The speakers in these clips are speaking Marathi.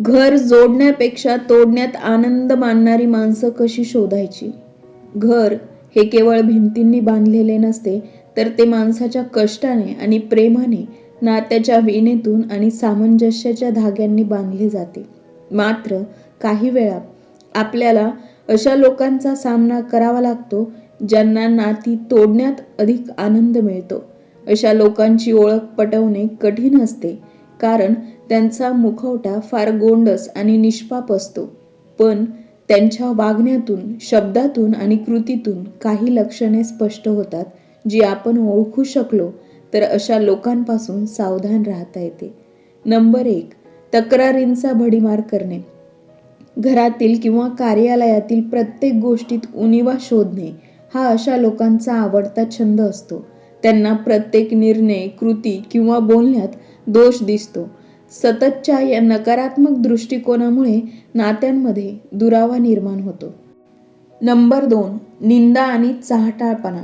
घर जोडण्यापेक्षा तोडण्यात आनंद मानणारी माणसं कशी शोधायची? घर हे केवळ भिंतींनी बांधलेले नसते तर ते माणसाच्या कष्टाने आणि प्रेमाने नात्याच्या विणेतून आणि सामंजस्याच्या धाग्यांनी बांधले जाते. मात्र काही वेळा आपल्याला अशा लोकांचा सामना करावा लागतो ज्यांना नाती तोडण्यात अधिक आनंद मिळतो. अशा लोकांची ओळख पटवणे कठीण असते कारण त्यांचा मुखवटा फार गोंडस आणि निष्पाप असतो. पण त्यांच्या वागण्यातून शब्दातून आणि कृतीतून काही लक्षणे स्पष्ट होतात जी आपण ओळखू शकलो तर अशा लोकांपासून सावधान राहता येते. नंबर एक तक्रारींचा भडीमार करणे. घरातील किंवा कार्यालयातील प्रत्येक गोष्टीत उणिवा शोधणे हा अशा लोकांचा आवडता छंद असतो. त्यांना प्रत्येक निर्णय कृती किंवा बोलण्यात दोष दिसतो. सततच्या या नकारात्मक दृष्टिकोनामुळे नात्यांमध्ये दुरावा निर्माण होतो. नंबर दोन निंदा आणि चाहटाळपणा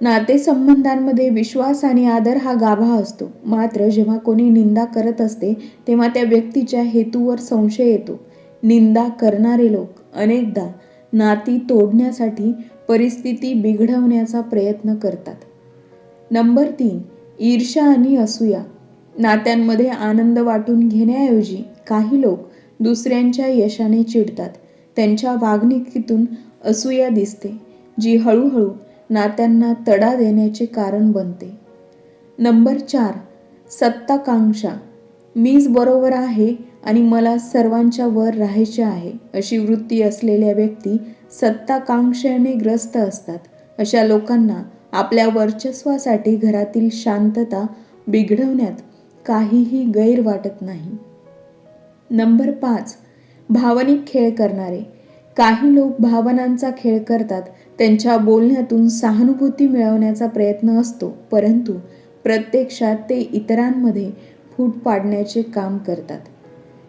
नातेसंबंधांमध्ये विश्वास आणि आदर हा गाभा असतो. मात्र जेव्हा कोणी निंदा करत असते तेव्हा त्या व्यक्तीच्या हेतूवर संशय येतो. निंदा करणारे लोक अनेकदा नाती तोडण्यासाठी परिस्थिती बिघडवण्याचा प्रयत्न करतात. नंबर तीन ईर्ष्या आणि असूया. नात्यांमध्ये आनंद वाटून घेण्याऐवजी काही लोक दुसऱ्यांच्या यशाने चिडतात. त्यांच्या वागणुकीतून असूया दिसते जी हळूहळू नात्यांना तडा देण्याचे कारण बनते. नंबर चार सत्ताकांक्षा. मीच बरोबर आहे आणि मला सर्वांच्या वर राहायचे आहे अशी वृत्ती असलेल्या व्यक्ती सत्ताकांक्षेने ग्रस्त असतात. अशा लोकांना आपल्या वर्चस्वासाठी घरातील शांतता बिघडवण्यात काहीही गैर वाटत नाही. नंबर पाच. भावनिक खेळ करणारे. काही लोक भावनांचा खेळ करतात. त्यांच्या बोलण्यातून सहानुभूती मिळवण्याचा प्रयत्न असतो. परंतु प्रत्यक्षात ते इतरांमध्ये फूट पाडण्याचे काम करतात.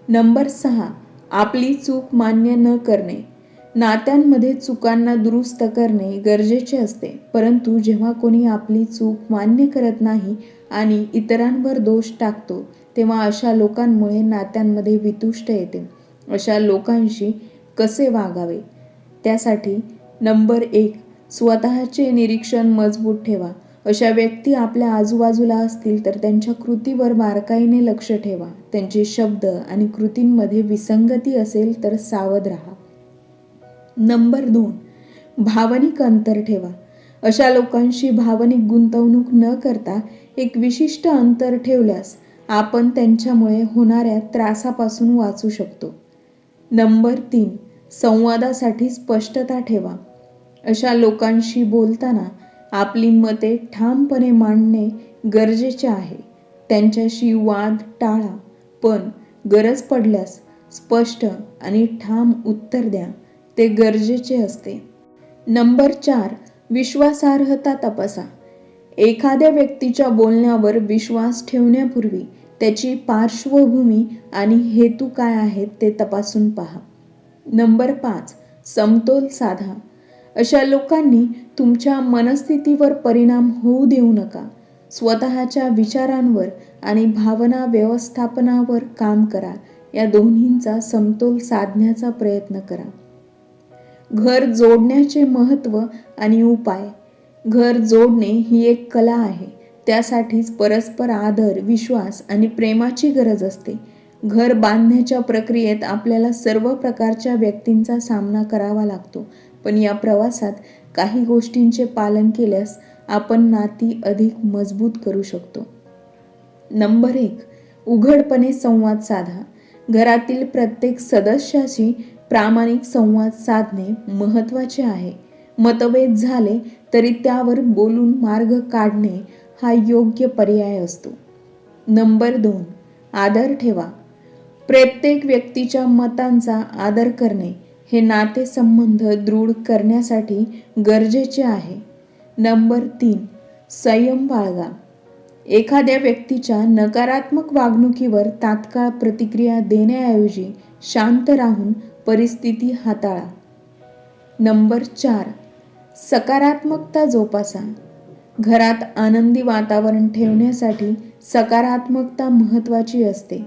नंबर सहा. आपली चूक मान्य न करणे. नात्यांमध्ये चुकांना दुरुस्त करणे गरजेचे असते. परंतु जेव्हा कोणी आपली चूक मान्य करत नाही आणि इतरांवर दोष टाकतो तेव्हा अशा लोकांमुळे नात्यांमध्ये वितुष्ट येते. अशा लोकांशी कसे वागावे? त्यासाठी नंबर एक स्वतःचे निरीक्षण मजबूत ठेवा. अशा व्यक्ती आपल्या आजूबाजूला असतील तर त्यांच्या कृतीवर बारकाईने लक्ष ठेवा. त्यांचे शब्द आणि कृतींमध्ये विसंगती असेल तर सावध राहा. नंबर दोन भावनिक अंतर ठेवा. अशा लोकांशी भावनिक गुंतवणूक न करता एक विशिष्ट अंतर ठेवल्यास आपण त्यांच्यामुळे होणाऱ्या त्रासापासून वाचू शकतो. नंबर तीन संवादासाठी स्पष्टता ठेवा. अशा लोकांशी बोलताना आपली मते ठामपणे मांडणे गरजेचे आहे. त्यांच्याशी वाद टाळा पण गरज पडल्यास स्पष्ट आणि ठाम उत्तर द्या. ते गरजेचे असते. नंबर चार विश्वासार्हता तपासा. एखाद्या व्यक्तीच्या बोलण्यावर विश्वास ठेवण्यापूर्वी त्याची पार्श्वभूमी आणि हेतू काय आहेत ते तपासून पहा. नंबर पाच समतोल साधा. अशा लोकांनी तुमच्या मनस्थितीवर परिणाम होऊ देऊ नका. स्वतःच्या विचारांवर आणि भावना व्यवस्थापनावर काम करा. या दोन्हींचा समतोल साधण्याचा प्रयत्न करा. घर जोडण्याचे महत्त्व आणि उपाय. घर जोडणे ही एक कला आहे. त्यासाठीच परस्पर आदर विश्वास आणि प्रेमाची गरज असते. घर बांधण्याच्या प्रक्रियेत आपल्याला सर्व प्रकारच्या व्यक्तींचा सामना करावा लागतो. पण या प्रवासात काही गोष्टींचे पालन केल्यास आपण नाती अधिक मजबूत करू शकतो. नंबर एक उघडपणे संवाद साधा. घरातील प्रत्येक सदस्याशी प्रामाणिक संवाद साधणे महत्त्वाचे आहे. मतभेद झाले तरी त्यावर बोलून मार्ग काढणे हा योग्य पर्याय असतो. नंबर दोन आदर ठेवा. प्रत्येक व्यक्तीच्या मतांचा आदर करणे हे नातेसंबंध दृढ करण्यासाठी गरजेचे आहे. नंबर तीन संयम बाळगा. एखाद्या व्यक्तीच्या नकारात्मक वागणुकीवर तात्काळ प्रतिक्रिया देण्याऐवजी शांत राहून परिस्थिती हाताळा. नंबर चार सकारात्मकता जोपासा. घरात आनंदी वातावरण ठेवण्यासाठी सकारात्मकता महत्त्वाची असते.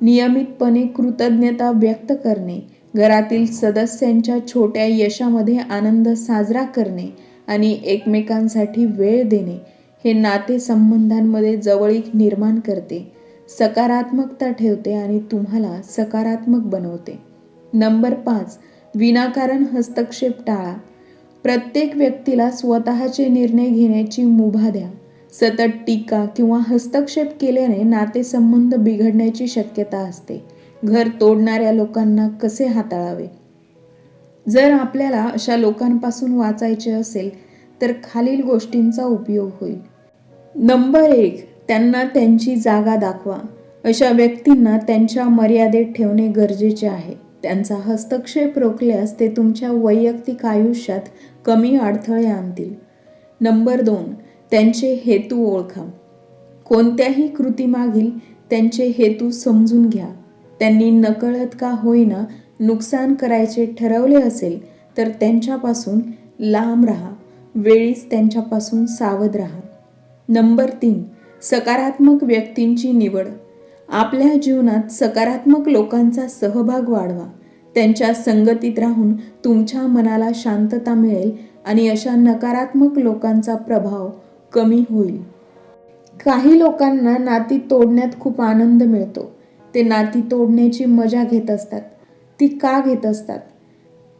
नियमितपणे कृतज्ञता व्यक्त करणे घरातील सदस्यांच्या छोट्या यशामध्ये आनंद साजरा करणे आणि एकमेकांसाठी वेळ देणे हे नातेसंबंधांमध्ये जवळीक निर्माण करते. सकारात्मकता ठेवते आणि तुम्हाला सकारात्मक बनवते. नंबर पाच विनाकारण हस्तक्षेप टाळा. प्रत्येक व्यक्तीला स्वतःचे निर्णय घेण्याची मुभा द्या. सतत टीका किंवा हस्तक्षेप केल्याने नातेसंबंध बिघडण्याची शक्यता असते. घर तोडणाऱ्या लोकांना कसे हाताळावे? जर आपल्याला अशा लोकांपासून वाचायचे असेल तर खालील गोष्टींचा उपयोग होईल. नंबर एक त्यांना त्यांची जागा दाखवा. अशा व्यक्तींना त्यांच्या मर्यादेत ठेवणे गरजेचे आहे. त्यांचा हस्तक्षेप रोखल्यास ते तुमच्या वैयक्तिक आयुष्यात कमी अडथळे आणतील. नंबर दोन त्यांचे हेतू ओळखा. कोणत्याही कृतीमागील त्यांचे हेतू समजून घ्या. त्यांनी नकळत का होईना नुकसान करायचे ठरवले असेल तर त्यांच्यापासून लांब राहा. वेळीच त्यांच्यापासून सावध राहा. नंबर तीन सकारात्मक व्यक्तींची निवड. आपल्या जीवनात सकारात्मक लोकांचा सहभाग वाढवा. त्यांच्या संगतीत राहून तुमच्या मनाला शांतता मिळेल आणि अशा नकारात्मक लोकांचा प्रभाव कमी होईल. काही लोकांना नाती तोडण्यात खूप आनंद मिळतो. ते नाती तोडण्याची मजा घेत असतात. ती का घेत असतात?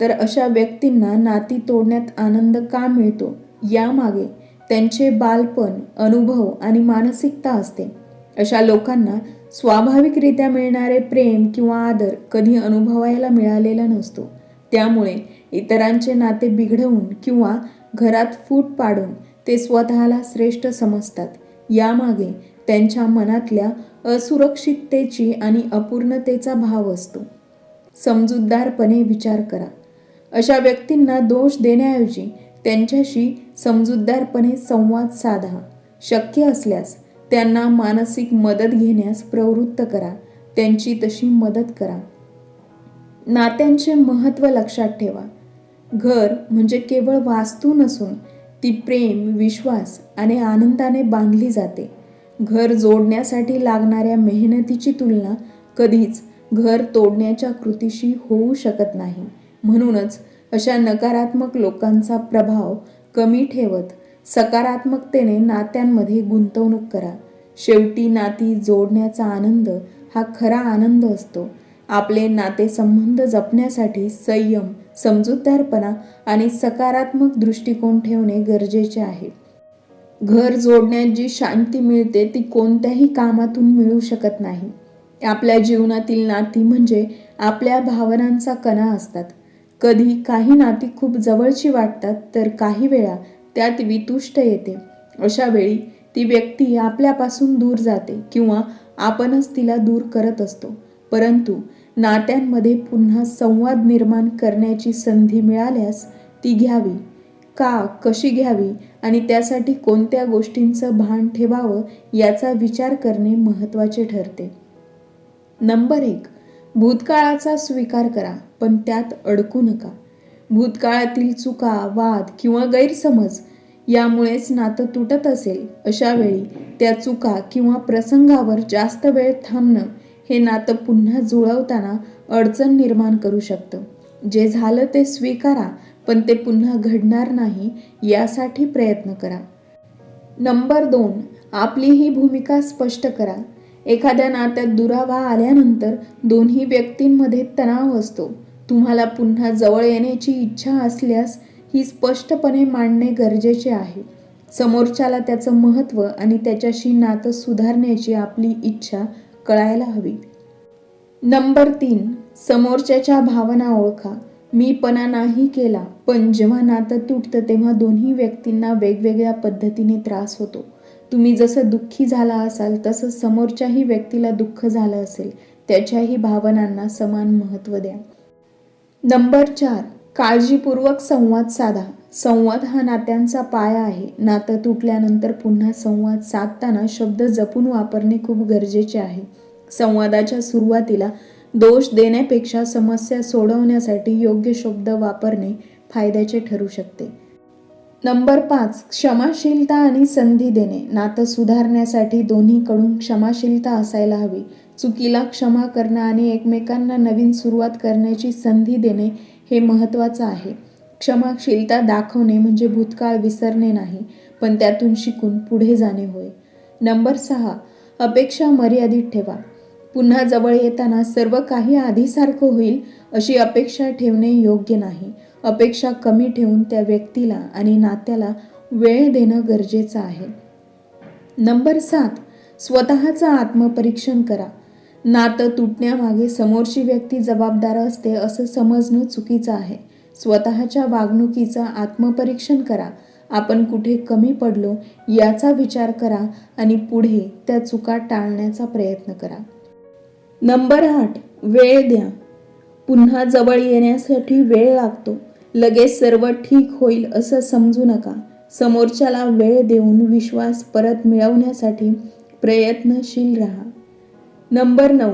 तर अशा व्यक्तींना नाती तोडण्यात आनंद का मिळतो? यामागे त्यांचे बालपण अनुभव आणि मानसिकता असते. अशा लोकांना स्वाभाविकरित्या मिळणारे प्रेम किंवा आदर कधी अनुभवायला मिळालेला नसतो. त्यामुळे इतरांचे नाते बिघडवून किंवा घरात फूट पाडून ते स्वतःला श्रेष्ठ समजतात. यामागे त्यांच्या मनातल्या असुरक्षिततेची आणि अपूर्णतेचा भाव असतो. समजूतदारपणे विचार करा. अशा व्यक्तींना दोष देण्याऐवजी त्यांच्याशी समजूतदारपणे संवाद साधा. शक्य असल्यास त्यांना मानसिक मदत घेण्यास प्रवृत्त करा. त्यांची तशी मदत करा. नात्यांचे महत्त्व लक्षात ठेवा. घर म्हणजे केवळ वास्तू नसून ती प्रेम विश्वास आणि आनंदाने बांधली जाते. घर जोडण्यासाठी लागणाऱ्या मेहनतीची तुलना कधीच घर तोडण्याच्या कृतीशी होऊ शकत नाही. म्हणूनच अशा नकारात्मक लोकांचा प्रभाव कमी ठेवत सकारात्मकतेने नात्यांमध्ये गुंतवणूक करा. शेवटी नाती जोडण्याचा आनंद हा खरा आनंद असतो. आपले नातेसंबंध जपण्यासाठी संयम समजूतदारपणा आणि सकारात्मक दृष्टिकोन ठेवणे गरजेचे आहे. घर जोडण्यात जी शांती मिळते ती कोणत्याही कामातून मिळू शकत नाही. आपल्या जीवनातील नाती म्हणजे आपल्या भावनांचा कणा असतात. कधी काही नाती खूप जवळची वाटतात तर काही वेळा त्यात वितुष्ट येते. अशा वेळी ती व्यक्ती आपल्यापासून दूर जाते किंवा आपणच तिला दूर करत असतो. परंतु नात्यांमध्ये पुन्हा संवाद निर्माण करण्याची संधी मिळाल्यास ती घ्यावी. का कशी घ्यावी आणि त्यासाठी कोणत्या गोष्टींचं भान ठेवावं याचा विचार करणे महत्त्वाचे ठरते. नंबर एक भूतकाळाचा स्वीकार करा पण त्यात अडकू नका. भूतकाळातील चुका वाद किंवा गैरसमज यामुळेच नातं तुटत असेल. अशा वेळी त्या चुका किंवा प्रसंगावर जास्त वेळ थांबणं हे नातं पुन्हा जुळवताना अडचण निर्माण करू शकतं. जे झालं ते स्वीकारा पण ते पुन्हा घडणार नाही यासाठी प्रयत्न करा. नंबर दोन आपली ही भूमिका स्पष्ट करा. एखाद्या नात्यात दुरावा आल्यानंतर दोन्ही व्यक्तींमध्ये तणाव असतो. तुम्हाला पुन्हा जवळ येण्याची इच्छा असल्यास ही स्पष्टपणे मांडणे गरजेचे आहे. समोरच्याला त्याचं महत्त्व आणि त्याच्याशी नातं सुधारण्याची आपली इच्छा कळायला हवी. नंबर तीन समोरच्याच्या भावना ओळखा. मीपणा नाही केला पण जेव्हा नातं तुटतं तेव्हा दोन्ही व्यक्तींना वेगवेगळ्या पद्धतीने त्रास होतो. तुम्ही जसं दुःखी झाला असाल तसं समोरच्याही व्यक्तीला दुःख झालं असेल त्याच्याही भावनांना समान महत्त्व द्या. नंबर चार काळजीपूर्वक संवाद साधा. संवाद हा नात्यांचा पाया आहे. नातं तुटल्यानंतर पुन्हा संवाद साधताना शब्द जपून वापरणे खूप गरजेचे आहे. संवादाच्या सुरुवातीला दोष देण्यापेक्षा समस्या सोडवण्यासाठी योग्य शब्द वापरणे फायद्याचे ठरू शकते. नंबर पाच क्षमाशीलता आणि संधी देणे. नातं सुधारण्यासाठी दोन्हीकडून क्षमाशीलता असायला हवी. चुकीला क्षमा करणं आणि एकमेकांना नवीन सुरुवात करण्याची संधी देणे हे महत्त्वाचं आहे. क्षमाशीलता दाखवणे म्हणजे भूतकाळ विसरणे नाही पण त्यातून शिकून पुढे जाणे होय. नंबर सहा अपेक्षा मर्यादित ठेवा. पुन्हा जवळ येताना सर्व काही आधीसारखं होईल अशी अपेक्षा ठेवणे योग्य नाही. अपेक्षा कमी ठेवून त्या व्यक्तीला आणि नात्याला वेळ देणं गरजेचं आहे. नंबर सात स्वतःचं आत्मपरीक्षण करा. नातं तुटण्यामागे समोरची व्यक्ती जबाबदार असते असं समजणं चुकीचं आहे. स्वतःच्या वागणुकीचं आत्मपरीक्षण करा. आपण कुठे कमी पडलो याचा विचार करा आणि पुढे त्या चुका टाळण्याचा प्रयत्न करा. नंबर आठ वेळ द्या. पुन्हा जवळ येण्यासाठी वेळ लागतो. लगेच सर्व ठीक होईल असं समजू नका. समोरच्याला वेळ देऊन विश्वास परत मिळवण्यासाठी प्रयत्नशील राहा. नंबर नऊ.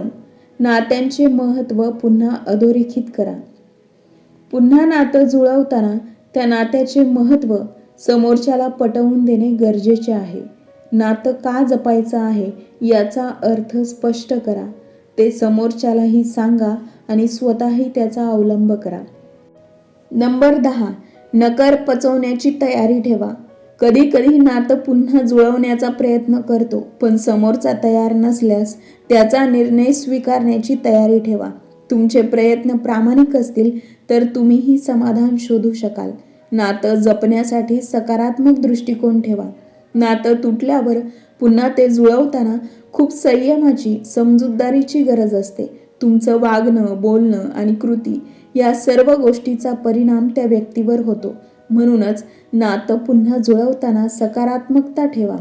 नात्यांचे महत्त्व पुन्हा अधोरेखित करा. पुन्हा नातं जुळवताना त्या नात्याचे महत्त्व समोरच्याला पटवून देणे गरजेचे आहे. नातं का जपायचं आहे याचा अर्थ स्पष्ट करा. ते समोरच्यालाही सांगा आणि स्वतःही त्याचा अवलंब करा. नंबर दहा. नकार पचवण्याची तयारी ठेवा. कधी कधी नातं पुन्हा जुळवण्याचा प्रयत्न करतो पण समोरचा तयार नसल्यास त्याचा निर्णय स्वीकारण्याची तयारी ठेवा. तुमचे प्रयत्न प्रामाणिक असतील तर तुम्हीही समाधान शोधू शकाल. नातं जपण्यासाठी सकारात्मक दृष्टिकोन ठेवा. नातं तुटल्यावर पुन्हा ते जुळवताना खूप संयमाची समजूतदारीची गरज असते. तुमचं वागणं बोलणं आणि कृती या सर्व गोष्टीचा परिणाम त्या व्यक्तीवर होतो. म्हणूनच नातं पुन्हा जुळवताना सकारात्मकता ठेवा.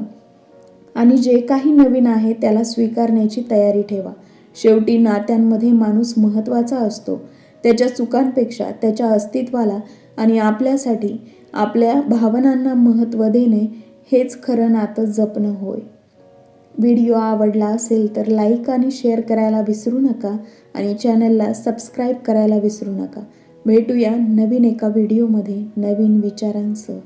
आणि जे काही नवीन आहे त्याला स्वीकारण्याची तयारी ठेवा. शेवटी नात्यांमध्ये माणूस महत्त्वाचा असतो. त्याच्या चुकांपेक्षा त्याच्या अस्तित्वाला आणि आपल्यासाठी आपल्या भावनांना महत्त्व देणे हेच खरं नातं जपणं होय. व्हिडिओ आवडला असेल तर लाईक आणि शेअर करायला विसरू नका आणि चॅनलला सबस्क्राईब करायला विसरू नका. भेटूया नवीन एका व्हिडिओमध्ये नवीन विचारांसह.